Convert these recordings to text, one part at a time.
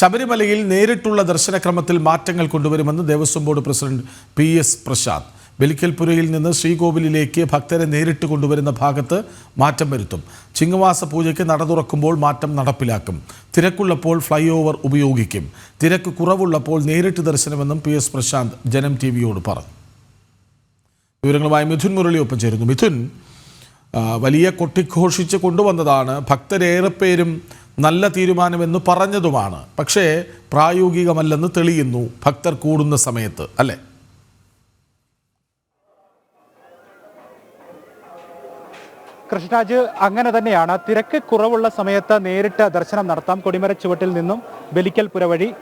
ശബരിമലയിൽ നേരിട്ടുള്ള ദർശനക്രമത്തിൽ മാറ്റങ്ങൾ കൊണ്ടുവരുമെന്ന് Devaswom board president P S Prashanth. ബലിക്കൽപുരയിൽ നിന്ന് ശ്രീകോവിലിലേക്ക് ഭക്തരെ നേരിട്ട് കൊണ്ടുവരുന്ന ഭാഗത്ത് മാറ്റം വരുത്തും. ചിങ്ങമാസ പൂജയ്ക്ക് നട തുറക്കുമ്പോൾ മാറ്റം നടപ്പിലാക്കും. തിരക്കുള്ളപ്പോൾ ഫ്ലൈ ഓവർ ഉപയോഗിക്കും. തിരക്ക് കുറവുള്ളപ്പോൾ നേരിട്ട് ദർശനമെന്നും P S Prashanth Janam T വിയോട് പറഞ്ഞു. വിവരങ്ങളുമായി മിഥുൻ മുരളി ഒപ്പം ചേരുന്നു. മിഥുൻ വലിയ കൊട്ടിഘോഷിച്ച് കൊണ്ടുവന്നതാണ്. ഭക്തരേറെ പേരും നല്ല തീരുമാനമെന്ന് പറഞ്ഞതുമാണ്. പക്ഷേ പ്രായോഗികമല്ലെന്ന് തെളിയുന്നു. ഭക്തർ കൂടുന്ന സമയത്ത് അല്ലേ? കൃഷ്ണരാജ് അങ്ങനെ തന്നെയാണ്. തിരക്ക് കുറവുള്ള സമയത്ത് നേരിട്ട് ദർശനം നടത്താം. കൊടിമര ചുവട്ടിൽ നിന്നും ബലിക്കൽ പുര വഴി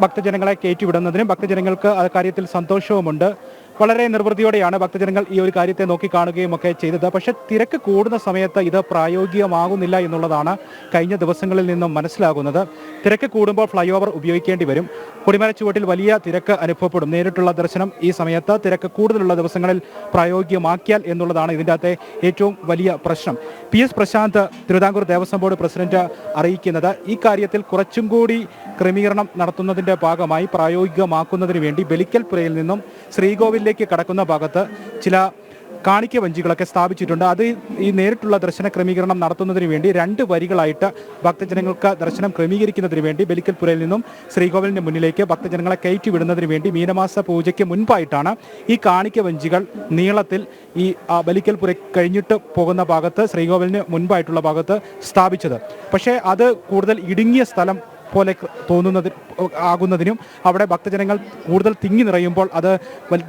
ഭക്തജനങ്ങളെ കയറ്റിവിടുന്നതിനും ഭക്തജനങ്ങൾക്ക് ആ കാര്യത്തിൽ സന്തോഷവുമുണ്ട്. വളരെ നിർവൃതിയോടെയാണ് ഭക്തജനങ്ങൾ ഈ ഒരു കാര്യത്തെ നോക്കി കാണുകയും ഒക്കെ ചെയ്തത്. പക്ഷേ തിരക്ക് കൂടുന്ന സമയത്ത് ഇത് പ്രായോഗികമാകുന്നില്ല എന്നുള്ളതാണ് കഴിഞ്ഞ ദിവസങ്ങളിൽ നിന്നും മനസ്സിലാകുന്നത്. തിരക്ക് കൂടുമ്പോൾ ഫ്ലൈ ഓവർ ഉപയോഗിക്കേണ്ടി വരും. കൊടിമരച്ചുവട്ടിൽ വലിയ തിരക്ക് അനുഭവപ്പെടും. നേരിട്ടുള്ള ദർശനം ഈ സമയത്ത് തിരക്ക് കൂടുതലുള്ള ദിവസങ്ങളിൽ പ്രായോഗികമാക്കിയാൽ എന്നുള്ളതാണ് ഇതിന്റെ അകത്തെ ഏറ്റവും വലിയ പ്രശ്നം. P S Prashanth Thiruvithamkoor Devaswom board president അറിയിക്കുന്നത് ഈ കാര്യത്തിൽ കുറച്ചും കൂടി ക്രമീകരണം നടത്തുന്നതിന്റെ ഭാഗമായി പ്രായോഗികമാക്കുന്നതിന് വേണ്ടി ബലിക്കൽപുരയിൽ നിന്നും ശ്രീകോവിലേക്ക് കടക്കുന്ന ഭാഗത്ത് ചില കാണിക്ക വഞ്ചികളൊക്കെ സ്ഥാപിച്ചിട്ടുണ്ട്. അത് ഈ നേരിട്ടുള്ള ദർശന ക്രമീകരണം നടത്തുന്നതിന് വേണ്ടി രണ്ട് വരികളായിട്ട് ഭക്തജനങ്ങൾക്ക് ദർശനം ക്രമീകരിക്കുന്നതിന് വേണ്ടി ബലിക്കൽപുരയിൽ നിന്നും ശ്രീകോവിലിന്റെ മുന്നിലേക്ക് ഭക്തജനങ്ങളെ കയറ്റി വിടുന്നതിന് വേണ്ടി മീനമാസ പൂജയ്ക്ക് മുൻപായിട്ടാണ് ഈ കാണിക്ക വഞ്ചികൾ നീളത്തിൽ ഈ ബലിക്കൽപുര കഴിഞ്ഞിട്ട് പോകുന്ന ഭാഗത്ത് ശ്രീകോവിലിന് മുൻപായിട്ടുള്ള ഭാഗത്ത് സ്ഥാപിച്ചത്. പക്ഷേ അത് കൂടുതൽ ഇടുങ്ങിയ സ്ഥലം പോലെ തോന്നുന്നത് ആകുന്നതിനും അവിടെ ഭക്തജനങ്ങൾ കൂടുതൽ തിങ്ങി നിറയുമ്പോൾ അത്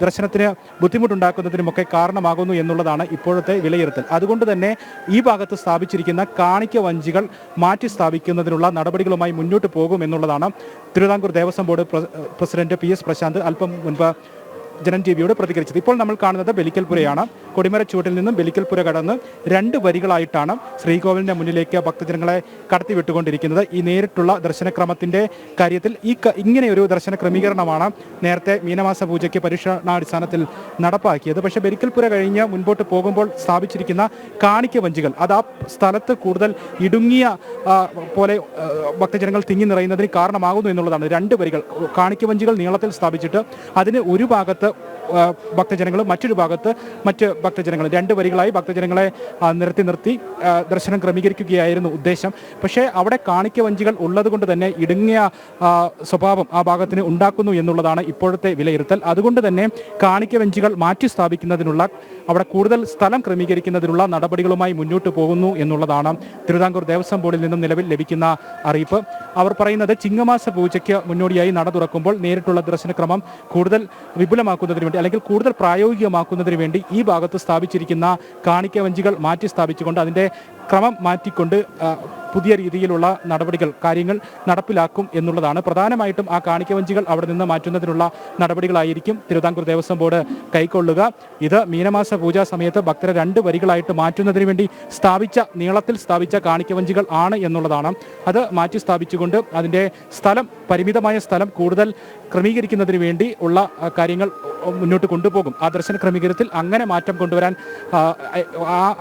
ദർശനത്തിന് ബുദ്ധിമുട്ടുണ്ടാക്കുന്നതിനുമൊക്കെ കാരണമാകുന്നു എന്നുള്ളതാണ് ഇപ്പോഴത്തെ വിലയിരുത്തൽ. അതുകൊണ്ട് തന്നെ ഈ ഭാഗത്ത് സ്ഥാപിച്ചിരിക്കുന്ന കാണിക്ക വഞ്ചികൾ മാറ്റി സ്ഥാപിക്കുന്നതിനുള്ള നടപടികളുമായി മുന്നോട്ട് പോകും എന്നുള്ളതാണ് Thiruvithamkoor Devaswom board president P S Prashanth. അല്പം മുൻപ് ജനൻ ടി പ്രതികരിച്ചത്. ഇപ്പോൾ നമ്മൾ കാണുന്നത് ബലിക്കൽപുരയാണ്. കൊടിമര ചുവട്ടിൽ നിന്നും ബലിക്കൽപുര കടന്ന് രണ്ട് വരികളായിട്ടാണ് ശ്രീകോവിലിന്റെ മുന്നിലേക്ക് ഭക്തജനങ്ങളെ കടത്തിവിട്ടുകൊണ്ടിരിക്കുന്നത് ഈ നേരിട്ടുള്ള ദർശനക്രമത്തിന്റെ കാര്യത്തിൽ ഈ ഇങ്ങനെയൊരു ദർശന ക്രമീകരണമാണ് നേരത്തെ മീനമാസ പൂജയ്ക്ക് പരീക്ഷണാടിസ്ഥാനത്തിൽ നടപ്പാക്കിയത്. പക്ഷേ ബലിക്കൽപുര കഴിഞ്ഞ് മുൻപോട്ട് പോകുമ്പോൾ സ്ഥാപിച്ചിരിക്കുന്ന കാണിക്ക വഞ്ചികൾ അത് ആ സ്ഥലത്ത് കൂടുതൽ ഇടുങ്ങിയ പോലെ ഭക്തജനങ്ങൾ തിങ്ങി നിറയുന്നതിന് കാരണമാകുന്നു എന്നുള്ളതാണ്. രണ്ട് വരികൾ കാണിക്ക വഞ്ചികൾ നീളത്തിൽ സ്ഥാപിച്ചിട്ട് അതിന് ഒരു ഭാഗത്ത് ഭക്തജനങ്ങളും മറ്റൊരു ഭാഗത്ത് മറ്റ് ഭക്തജനങ്ങളും. രണ്ട് വരികളായി ഭക്തജനങ്ങളെ നിർത്തി നിർത്തി ദർശനം ക്രമീകരിക്കുകയായിരുന്നു ഉദ്ദേശം. പക്ഷേ അവിടെ കാണിക്ക വഞ്ചികൾ ഉള്ളത് കൊണ്ട് തന്നെ ഇടുങ്ങിയ സ്വഭാവം ആ ഭാഗത്തിന് ഉണ്ടാക്കുന്നു എന്നുള്ളതാണ് ഇപ്പോഴത്തെ വിലയിരുത്തൽ. അതുകൊണ്ട് തന്നെ കാണിക്ക വഞ്ചികൾ മാറ്റി സ്ഥാപിക്കുന്നതിനുള്ള അവിടെ കൂടുതൽ സ്ഥലം ക്രമീകരിക്കുന്നതിനുള്ള നടപടികളുമായി മുന്നോട്ട് പോകുന്നു എന്നുള്ളതാണ് തിരുവിതാംകൂർ ദേവസ്വം ബോർഡിൽ നിന്നും നിലവിൽ ലഭിക്കുന്ന അറിയിപ്പ്. അവർ പറയുന്നത് ചിങ്ങമാസ പൂജയ്ക്ക് മുന്നോടിയായി നട തുറക്കുമ്പോൾ നേരിട്ടുള്ള ദർശനക്രമം കൂടുതൽ വിപുലമാക്കുന്നതിന് വേണ്ടി അല്ലെങ്കിൽ കൂടുതൽ പ്രായോഗികമാക്കുന്നതിന് വേണ്ടി ഈ ഭാഗത്ത് സ്ഥാപിച്ചിരിക്കുന്ന കാണിക്ക വഞ്ചികൾ മാറ്റി സ്ഥാപിച്ചുകൊണ്ട് അതിന്റെ ക്രമം മാറ്റിക്കൊണ്ട് പുതിയ രീതിയിലുള്ള നടപടികൾ കാര്യങ്ങൾ നടപ്പിലാക്കും എന്നുള്ളതാണ് പ്രധാനമായിട്ടും ആ കാണിക്ക വഞ്ചികൾ അവിടെ നിന്ന് മാറ്റുന്നതിനുള്ള നടപടികളായിരിക്കും തിരുവിതാംകൂർ ദേവസ്വം ബോർഡ് കൈക്കൊള്ളുക ഇത് മീനമാസ പൂജാ സമയത്ത് ഭക്തരെ രണ്ട് വരികളായിട്ട് മാറ്റുന്നതിന് വേണ്ടി സ്ഥാപിച്ച നീളത്തിൽ സ്ഥാപിച്ച കാണിക്ക വഞ്ചികൾ ആണ് എന്നുള്ളതാണ് അത് മാറ്റി സ്ഥാപിച്ചുകൊണ്ട് അതിന്റെ സ്ഥലം പരിമിതമായ സ്ഥലം കൂടുതൽ ക്രമീകരിക്കുന്നതിന് വേണ്ടി ഉള്ള കാര്യങ്ങൾ മുന്നോട്ട് കൊണ്ടുപോകും ആ ദർശന ക്രമീകരണത്തിൽ അങ്ങനെ മാറ്റം കൊണ്ടുവരാൻ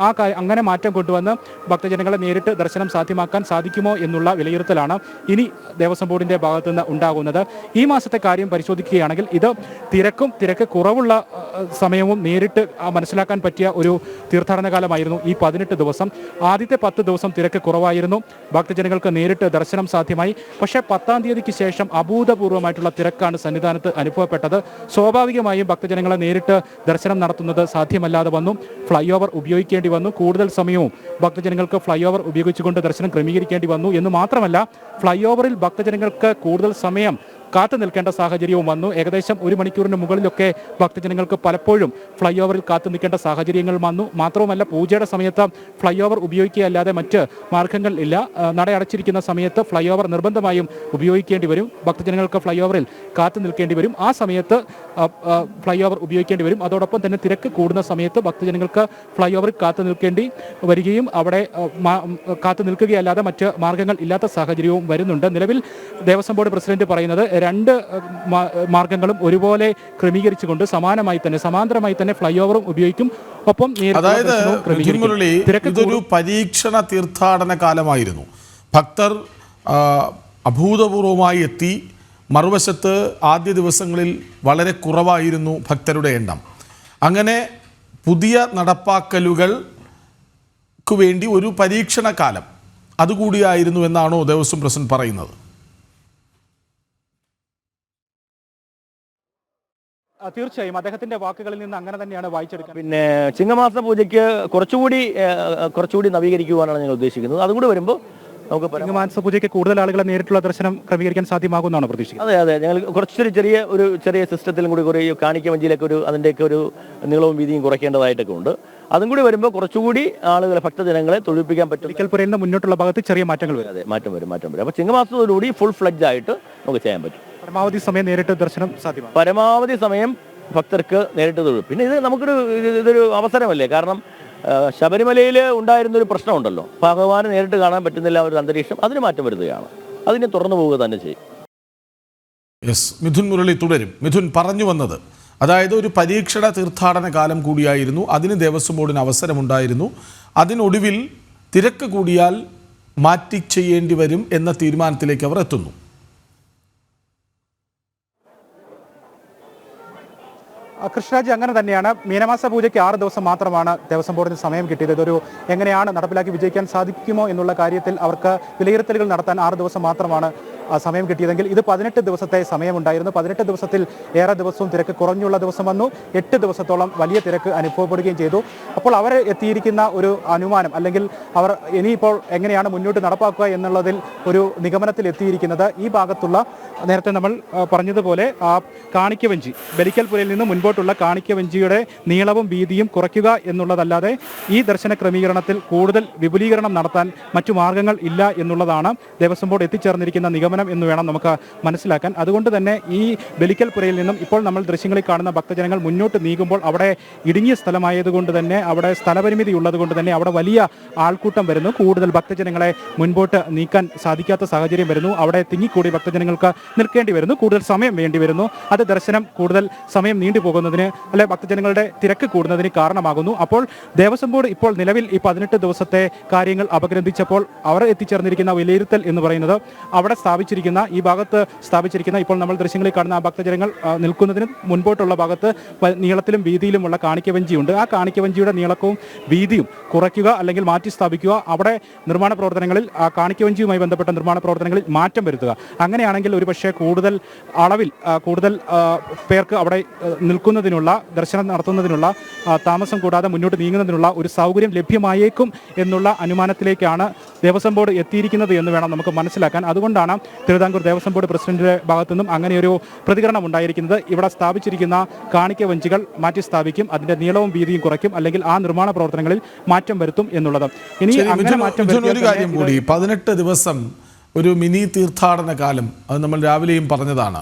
ആ അങ്ങനെ മാറ്റം കൊണ്ടുവന്ന് ഭക്തജനങ്ങളെ നേരിട്ട് ദർശനം സാധ്യമാക്കാൻ സാധിക്കുമോ എന്നുള്ള വിലയിരുത്തലാണ് ഇനി ദേവസ്വം ബോർഡിന്റെ ഭാഗത്തുനിന്ന് ഉണ്ടാകുന്നത്. ഈ മാസത്തെ കാര്യം പരിശോധിക്കുകയാണെങ്കിൽ ഇത് തിരക്കും തിരക്ക് കുറവുള്ള സമയവും നേരിട്ട് മനസ്സിലാക്കാൻ പറ്റിയ ഒരു തീർത്ഥാടന കാലമായിരുന്നു ഈ പതിനെട്ട് ദിവസം. ആദ്യത്തെ പത്ത് ദിവസം തിരക്ക് കുറവായിരുന്നു. ഭക്തജനങ്ങൾക്ക് നേരിട്ട് ദർശനം സാധ്യമായി. പക്ഷേ പത്താം തീയതിക്ക് ശേഷം അഭൂതപൂർവമായിട്ടുള്ള തിരക്കാണ് സന്നിധാനത്ത് അനുഭവപ്പെട്ടത്. സ്വാഭാവികമായും ഭക്തജനങ്ങളെ നേരിട്ട് ദർശനം നടത്തുന്നത് സാധ്യമല്ലാതെ വന്നു. ഫ്ലൈ ഓവർ ഉപയോഗിക്കേണ്ടി വന്നു. കൂടുതൽ സമയവും ഭക്തജനങ്ങൾക്ക് ഫ്ലൈ ഓവർ ഉപയോഗിച്ചുകൊണ്ട് ദർശനം ക്രമീകരിക്കേണ്ടി വന്നു എന്ന് മാത്രമല്ല ഫ്ലൈ ഓവറിൽ ഭക്തജനങ്ങൾക്ക് കൂടുതൽ സമയം കാത്തു നിൽക്കേണ്ട സാഹചര്യവും വന്നു. ഏകദേശം ഒരു മണിക്കൂറിന് മുകളിലൊക്കെ ഭക്തജനങ്ങൾക്ക് പലപ്പോഴും ഫ്ലൈ ഓവറിൽ കാത്തു നിൽക്കേണ്ട സാഹചര്യങ്ങൾ വന്നു. മാത്രവുമല്ല പൂജയുടെ സമയത്ത് ഫ്ലൈ ഓവർ ഉപയോഗിക്കുകയല്ലാതെ മറ്റ് മാർഗങ്ങൾ ഇല്ല. നട അടച്ചിരിക്കുന്ന സമയത്ത് ഫ്ലൈ ഓവർ നിർബന്ധമായും ഉപയോഗിക്കേണ്ടി വരും. ഭക്തജനങ്ങൾക്ക് ഫ്ലൈ ഓവറിൽ കാത്തു നിൽക്കേണ്ടി വരും. ആ സമയത്ത് ഫ്ലൈ ഓവർ ഉപയോഗിക്കേണ്ടി വരും. അതോടൊപ്പം തന്നെ തിരക്ക് കൂടുന്ന സമയത്ത് ഭക്തജനങ്ങൾക്ക് ഫ്ലൈ ഓവറിൽ കാത്തു നിൽക്കേണ്ടി വരികയും അവിടെ കാത്തു നിൽക്കുകയല്ലാതെ മറ്റ് മാർഗങ്ങൾ ഇല്ലാത്ത സാഹചര്യവും വരുന്നുണ്ട്. നിലവിൽ ദേവസ്വം ബോർഡ് പ്രസിഡന്റ് പറയുന്നത് രണ്ട് മാർഗങ്ങളും ഒരുപോലെ ക്രമീകരിച്ചുകൊണ്ട് സമാനമായി തന്നെ സമാന്തരമായി തന്നെ ഫ്ലൈ ഓവറും ഉപയോഗിക്കും. ഒപ്പം അതായത് ഇതൊരു പരീക്ഷണ തീർത്ഥാടന കാലമായിരുന്നു. ഭക്തർ അഭൂതപൂർവമായി എത്തി. മറുവശത്ത് ആദ്യ ദിവസങ്ങളിൽ വളരെ കുറവായിരുന്നു ഭക്തരുടെ എണ്ണം. അങ്ങനെ പുതിയ നടപ്പാക്കലുകൾക്ക് വേണ്ടി ഒരു പരീക്ഷണ കാലം അതുകൂടിയായിരുന്നു എന്നാണോ ദേവസ്വം പ്രസിഡന്റ് പറയുന്നത്? തീർച്ചയായും അദ്ദേഹത്തിന്റെ വാക്കുകളിൽ നിന്ന് അങ്ങനെ തന്നെയാണ് വായിച്ചെടുക്കുക പിന്നെ ചിങ്ങമാസ പൂജയ്ക്ക് കുറച്ചുകൂടി കുറച്ചുകൂടി നവീകരിക്കുവാനാണ് ഞങ്ങൾ ഉദ്ദേശിക്കുന്നത്. അതുകൂടി വരുമ്പോൾ നമുക്ക് ചിങ്ങമാസ പൂജയ്ക്ക് കൂടുതൽ ആളുകളെ നേരിട്ടുള്ള ദർശനം ക്രമീകരിക്കാൻ സാധ്യമാകുമെന്നാണ് പ്രതീക്ഷിക്കുന്നത്. അതെ അതെ. ഞങ്ങൾ കുറച്ചൊരു ചെറിയ ഒരു ചെറിയ സിസ്റ്റത്തിലും കൂടി കുറേ കാണിക്ക വഞ്ചിയിലൊക്കെ ഒരു അതിന്റെയൊക്കെ ഒരു നീളവും വീതിയും കുറയ്ക്കേണ്ടതായിട്ടൊക്കെ ഉണ്ട്. അതും കൂടി വരുമ്പോൾ കുറച്ചുകൂടി ആളുകളെ ഭക്തജനങ്ങളെ തൊഴിപ്പിക്കാൻ പറ്റും ബലിക്കൽപുരയിൽ നിന്ന് മുന്നോട്ടുള്ള ഭാഗത്ത് ചെറിയ മാറ്റങ്ങൾ വരും. അതെ മാറ്റം വരും മാറ്റം വരും. അപ്പോൾ ചിങ്ങമാസത്തോടുകൂടി ഫുൾ ഫ്ലഡ്ജ് ആയിട്ട് നമുക്ക് ചെയ്യാൻ പറ്റും. പരമാവധി സമയം നേരിട്ട് ദർശനം സാധ്യമാണ്. പരമാവധി സമയം ഭക്തർക്ക് നേരിട്ട് തൊഴും പിന്നെ ഇത് നമുക്കൊരു ഇതൊരു അവസരമല്ലേ? കാരണം ശബരിമലയിൽ ഉണ്ടായിരുന്ന ഒരു പ്രശ്നമുണ്ടല്ലോ. ഭഗവാന് നേരിട്ട് കാണാൻ പറ്റുന്നില്ല ഒരു അന്തരീക്ഷം അതിന് മാറ്റം വരുത്തുകയാണ്. അതിനെ തുറന്നു പോവുക തന്നെ ചെയ്യും. യെസ് മിഥുൻ മുരളി തുടരും. മിഥുൻ പറഞ്ഞു വന്നത് അതായത് ഒരു പരീക്ഷണ തീർത്ഥാടന കാലം കൂടിയായിരുന്നു. അതിന് ദേവസ്വം ബോർഡിന് അവസരമുണ്ടായിരുന്നു. അതിനൊടുവിൽ തിരക്ക് കൂടിയാൽ മാറ്റി ചെയ്യേണ്ടി വരും എന്ന തീരുമാനത്തിലേക്ക് അവർ എത്തുന്നു. കൃഷ്ണരാജ് അങ്ങനെ തന്നെയാണ്. മീനമാസ പൂജയ്ക്ക് ആറ് ദിവസം മാത്രമാണ് ദേവസ്വം ബോർഡിന് സമയം കിട്ടിയത്. ഇതൊരു എങ്ങനെയാണ് നടപ്പിലാക്കി വിജയിക്കാൻ സാധിക്കുമോ എന്നുള്ള കാര്യത്തിൽ അവർക്ക് വിലയിരുത്തലുകൾ നടത്താൻ ആറ് ദിവസം മാത്രമാണ് സമയം കിട്ടിയതെങ്കിൽ ഇത് പതിനെട്ട് ദിവസത്തെ സമയമുണ്ടായിരുന്നു. പതിനെട്ട് ദിവസത്തിൽ ഏറെ ദിവസവും തിരക്ക് കുറഞ്ഞുള്ള ദിവസം വന്നു. എട്ട് ദിവസത്തോളം വലിയ തിരക്ക് അനുഭവപ്പെടുകയും ചെയ്തു. അപ്പോൾ അവർ എത്തിയിരിക്കുന്ന ഒരു അനുമാനം അല്ലെങ്കിൽ അവർ ഇനിയിപ്പോൾ എങ്ങനെയാണ് മുന്നോട്ട് നടപ്പാക്കുക എന്നുള്ളതിൽ ഒരു നിഗമനത്തിൽ എത്തിയിരിക്കുന്നത് ഈ ഭാഗത്തുള്ള നേരത്തെ നമ്മൾ പറഞ്ഞതുപോലെ ആ കാണിക്കവഞ്ചി ബലിക്കൽപുരയിൽ നിന്ന് മുൻപോട്ടുള്ള കാണിക്കവഞ്ചിയുടെ നീളവും വീതിയും കുറയ്ക്കുക എന്നുള്ളതല്ലാതെ ഈ ദർശന ക്രമീകരണത്തിൽ കൂടുതൽ വിപുലീകരണം നടത്താൻ മറ്റു മാർഗങ്ങൾ ഇല്ല എന്നുള്ളതാണ് ദേവസ്വം ബോർഡ് എത്തിച്ചേർന്നിരിക്കുന്ന നിഗമനം എന്ന് വേണം നമുക്ക് മനസ്സിലാക്കാൻ. അതുകൊണ്ട് തന്നെ ഈ ബലിക്കൽ പുരയിൽ നിന്നും ഇപ്പോൾ നമ്മൾ ദൃശ്യങ്ങളിൽ കാണുന്ന ഭക്തജനങ്ങൾ മുന്നോട്ട് നീങ്ങുമ്പോൾ അവിടെ ഇടുങ്ങിയ സ്ഥലമായതുകൊണ്ട് തന്നെ അവിടെ സ്ഥലപരിമിതി ഉള്ളതുകൊണ്ട് തന്നെ അവിടെ വലിയ ആൾക്കൂട്ടം വരുന്നു. കൂടുതൽ ഭക്തജനങ്ങളെ മുൻപോട്ട് നീക്കാൻ സാധിക്കാത്ത സാഹചര്യം വരുന്നു. അവിടെ തിങ്ങിക്കൂടി ഭക്തജനങ്ങൾക്ക് നിൽക്കേണ്ടി വരുന്നു. കൂടുതൽ സമയം വേണ്ടി വരുന്നു. അത് ദർശനം കൂടുതൽ സമയം നീണ്ടുപോകുന്നതിന് അല്ലെ ഭക്തജനങ്ങളുടെ തിരക്ക് കൂടുന്നതിന് കാരണമാകുന്നു. അപ്പോൾ ദേവസ്വം ബോർഡ് ഇപ്പോൾ നിലവിൽ ഈ പതിനെട്ട് ദിവസത്തെ കാര്യങ്ങൾ അപഗ്രഥിച്ചപ്പോൾ അവർ എത്തിച്ചേർന്നിരിക്കുന്ന വിലയിരുത്തൽ എന്ന് പറയുന്നത് അവിടെ സ്ഥാപിച്ചിരിക്കുന്ന ഈ ഭാഗത്ത് സ്ഥാപിച്ചിരിക്കുന്ന ഇപ്പോൾ നമ്മൾ ദൃശ്യങ്ങളിൽ കാണുന്ന ഭക്തജനങ്ങൾ നിൽക്കുന്നതിന് മുൻപോട്ടുള്ള ഭാഗത്ത് നീളത്തിലും വീതിയിലുമുള്ള കാണിക്കവഞ്ചിയുണ്ട്. ആ കാണിക്കവഞ്ചിയുടെ നീളക്കവും വീതിയും കുറയ്ക്കുക അല്ലെങ്കിൽ മാറ്റി സ്ഥാപിക്കുക അവിടെ നിർമ്മാണ പ്രവർത്തനങ്ങളിൽ ആ കാണിക്കവഞ്ചിയുമായി ബന്ധപ്പെട്ട നിർമ്മാണ പ്രവർത്തനങ്ങളിൽ മാറ്റം വരുത്തുക. അങ്ങനെയാണെങ്കിൽ ഒരുപക്ഷെ കൂടുതൽ അളവിൽ കൂടുതൽ പേർക്ക് അവിടെ ആ, നിൽക്കുന്നതിനുള്ള ദർശനം നടത്തുന്നതിനുള്ള താമസം കൂടാതെ മുന്നോട്ട് നീങ്ങുന്നതിനുള്ള ഒരു സൗകര്യം ലഭ്യമായേക്കും എന്നുള്ള അനുമാനത്തിലേക്കാണ് ദേവസ്വം ബോർഡ് എത്തിയിരിക്കുന്നത് എന്ന് വേണം നമുക്ക് മനസ്സിലാക്കാൻ. അതുകൊണ്ടാണ് തിരുവിതാംകൂർ ദേവസ്വം ബോർഡ് പ്രസിഡന്റിന്റെ ഭാഗത്തു നിന്നും അങ്ങനെ ഒരു പ്രതികരണം ഉണ്ടായിരിക്കുന്നത്. ഇവിടെ സ്ഥാപിച്ചിരിക്കുന്ന കാണിക്ക വഞ്ചികൾ മാറ്റി സ്ഥാപിക്കും അതിന്റെ നീളവും വീതിയും കുറയ്ക്കും അല്ലെങ്കിൽ ആ നിർമ്മാണ പ്രവർത്തനങ്ങളിൽ മാറ്റം വരുത്തും എന്നുള്ളത്. ഇനി അങ്ങനെ മാറ്റം ഒരു കാര്യം കൂടി. പതിനെട്ട് ദിവസം ഒരു മിനി തീർത്ഥാടന കാലം അത് നമ്മൾ രാവിലെയും പറഞ്ഞതാണ്.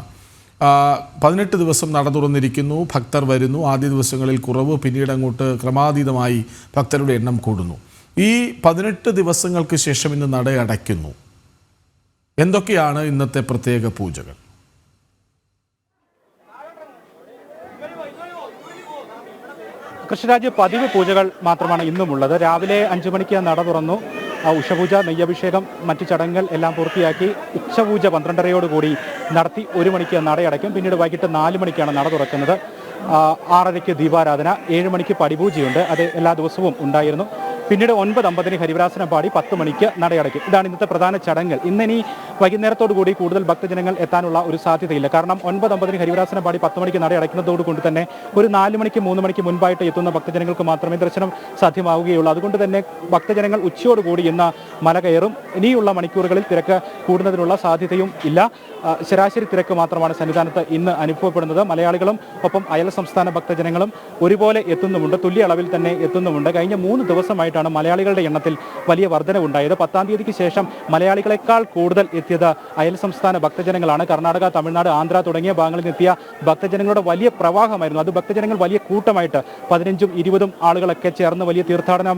പതിനെട്ട് ദിവസം നട തുറന്നിരിക്കുന്നു ഭക്തർ വരുന്നു. ആദ്യ ദിവസങ്ങളിൽ കുറവ് പിന്നീട് അങ്ങോട്ട് ക്രമാതീതമായി ഭക്തരുടെ എണ്ണം കൂടുന്നു. ഈ പതിനെട്ട് ദിവസങ്ങൾക്ക് ശേഷം ഇന്ന് നട അടയ്ക്കുന്നു. എന്തൊക്കെയാണ് ഇന്നത്തെ പ്രത്യേക പൂജകൾ? കൃഷിരാജ് പതിവ് പൂജകൾ മാത്രമാണ് ഇന്നുമുള്ളത്. രാവിലെ അഞ്ചു മണിക്ക് നട തുറന്നു. ഉഷപൂജ നെയ്യഭിഷേകം മറ്റു ചടങ്ങുകൾ എല്ലാം പൂർത്തിയാക്കി ഉച്ചപൂജ പന്ത്രണ്ടരയോടുകൂടി നടത്തി ഒരു മണിക്ക് നടയടയ്ക്കും. പിന്നീട് വൈകിട്ട് നാല് മണിക്കാണ് നട തുറക്കുന്നത്. ആ, ആറരയ്ക്ക് ദീപാരാധന ഏഴ് മണിക്ക് പടിപൂജയുണ്ട്. അത് എല്ലാ ദിവസവും ഉണ്ടായിരുന്നു. പിന്നീട് ഒൻപത് അമ്പതിന് ഹരിവരാസനം പാടി പത്ത് മണിക്ക് നടയടയ്ക്കും. ഇതാണ് ഇന്നത്തെ പ്രധാന ചടങ്ങുകൾ ഇന്നിനി കൂടി കൂടുതൽ ഭക്തജനങ്ങൾ എത്താനുള്ള ഒരു സാധ്യതയില്ല. കാരണം ഒൻപത് അമ്പതിന് ഹരിവരാസനം പാടി പത്ത് മണിക്ക് നടയടയ്ക്കുന്നതോട് കൊണ്ട് തന്നെ ഒരു നാല് മണിക്ക് മൂന്ന് മണിക്ക് മുൻപായിട്ട് എത്തുന്ന ഭക്തജനങ്ങൾക്ക് മാത്രമേ ദർശനം സാധ്യമാവുകയുള്ളൂ. അതുകൊണ്ട് തന്നെ ഭക്തജനങ്ങൾ ഉച്ചയോടുകൂടി ഇന്ന് മല കയറും. ഇനിയുള്ള മണിക്കൂറുകളിൽ തിരക്ക് കൂടുന്നതിനുള്ള സാധ്യതയും ഇല്ല. ശരാശരി തിരക്ക് മാത്രമാണ് സന്നിധാനത്ത് ഇന്ന് അനുഭവപ്പെടുന്നത്. മലയാളികളും ഒപ്പം അയൽ സംസ്ഥാന ഭക്തജനങ്ങളും ഒരുപോലെ എത്തുന്നുമുണ്ട്. തുല്യ അളവിൽ തന്നെ എത്തുന്നുമുണ്ട്. കഴിഞ്ഞ മൂന്ന് ദിവസമായിട്ടാണ് മലയാളികളുടെ എണ്ണത്തിൽ വലിയ വർധനവുണ്ടായത്. പത്താം തീയതിക്ക് ശേഷം മലയാളികളെക്കാൾ കൂടുതൽ എത്തിയത് അയൽ സംസ്ഥാന ഭക്തജനങ്ങളാണ്. കർണാടക തമിഴ്നാട് ആന്ധ്ര തുടങ്ങിയ ഭാഗങ്ങളിൽ നിന്നെത്തിയ ഭക്തജനങ്ങളുടെ വലിയ പ്രവാഹമായിരുന്നു. അത് ഭക്തജനങ്ങൾ വലിയ കൂട്ടമായിട്ട് പതിനഞ്ചും ഇരുപതും ആളുകളൊക്കെ ചേർന്ന് വലിയ തീർത്ഥാടനം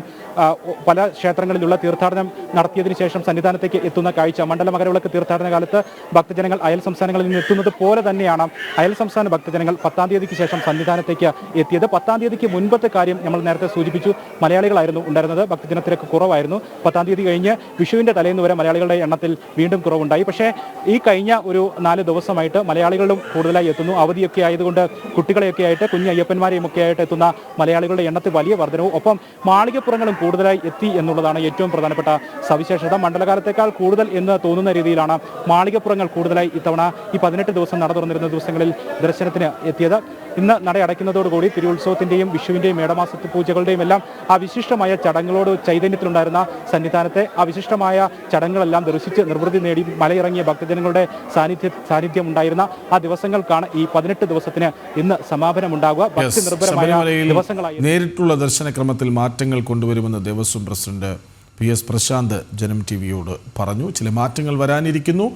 പല ക്ഷേത്രങ്ങളിലുള്ള തീർത്ഥാടനം നടത്തിയതിനു ശേഷം സന്നിധാനത്തേക്ക് എത്തുന്ന കാഴ്ച. മണ്ഡല മകരവിളക്ക് തീർത്ഥാടന കാലത്ത് ഭക്തജനങ്ങൾ അയൽ സംസ്ഥാനങ്ങളിൽ നിന്ന് എത്തുന്നത് പോലെ തന്നെയാണ് അയൽ സംസ്ഥാന ഭക്തജനങ്ങൾ പത്താം തീയതിക്ക് ശേഷം സന്നിധാനത്തേക്ക് എത്തിയത്. പത്താം തീയതിക്ക് മുൻപത്തെ കാര്യം നമ്മൾ നേരത്തെ സൂചിപ്പിച്ചു. മലയാളികളായിരുന്നു ഉണ്ടായിരുന്നത്. ഉണ്ടായിരുന്നത് ഭക്തജനത്തിരക്ക് കുറവായിരുന്നു. പത്താം തീയതി കഴിഞ്ഞ് വിഷുവിന്റെ തലേന്ന് വരെ മലയാളികളുടെ എണ്ണത്തിൽ വീണ്ടും കുറവുണ്ടായി. പക്ഷേ ഈ കഴിഞ്ഞ ഒരു നാല് ദിവസമായിട്ട് മലയാളികളും കൂടുതലായി എത്തുന്നു. അവധിയൊക്കെ ആയതുകൊണ്ട് കുട്ടികളെയൊക്കെ ആയിട്ട് കുഞ്ഞ് അയ്യപ്പന്മാരെയും ഒക്കെ ആയിട്ട് എത്തുന്ന മലയാളികളുടെ എണ്ണത്തിൽ വലിയ വർധനവും ഒപ്പം മാളികപ്പുറങ്ങളും കൂടുതലായി എത്തി എന്നുള്ളതാണ് ഏറ്റവും പ്രധാനപ്പെട്ട സവിശേഷത. മണ്ഡലകാലത്തേക്കാൾ കൂടുതൽ എന്ന് തോന്നുന്ന രീതിയിലാണ് മാളികപ്പുറങ്ങൾ കൂടുതലായി ഇത്തവണ ഈ പതിനെട്ട് ദിവസം നട തുറന്നിരുന്ന ദിവസങ്ങളിൽ ദർശനത്തിന് എത്തിയത്. ഇന്ന് നട അടയ്ക്കുന്നതോടുകൂടി തിരുവുത്സവത്തിന്റെയും വിഷുവിന്റെയും മേടമാസത്തെ പൂജകളുടെയും എല്ലാം ആ വിശിഷ്ടമായ ചടങ്ങുകളോട് ചൈതന്യത്തിലുണ്ടായിരുന്ന സന്നിധാനത്തെ ആ വിശിഷ്ടമായ ചടങ്ങുകളെല്ലാം ദർശിച്ച് നിർവൃത്തി നേടി മലയിറങ്ങിയ ഭക്തജനങ്ങളുടെ സാന്നിധ്യ സാന്നിധ്യം ഉണ്ടായിരുന്ന ആ ദിവസങ്ങൾക്കാണ് ഈ പതിനെട്ട് ദിവസത്തിന് ഇന്ന് സമാപനമുണ്ടാകുക ഭക്തി നിർഭരമായ ശബരിമലയിൽ ദിവസങ്ങളായി നേരിട്ടുള്ള ദർശനക്രമത്തിൽ മാറ്റങ്ങൾ കൊണ്ടുവരുമെന്ന് Devaswom president P S Prashanth Janam T വിയോട് പറഞ്ഞു. ചില മാറ്റങ്ങൾ വരാനിരിക്കുന്നു.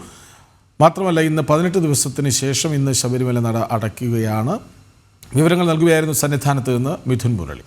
മാത്രമല്ല ഇന്ന് പതിനെട്ട് ദിവസത്തിന് ശേഷം ഇന്ന് ശബരിമല നട അടയ്ക്കുകയാണ്. വിവരങ്ങൾ നൽകുകയായിരുന്നു സന്നിധാനത്ത് നിന്ന് മിഥുൻ മുരളി.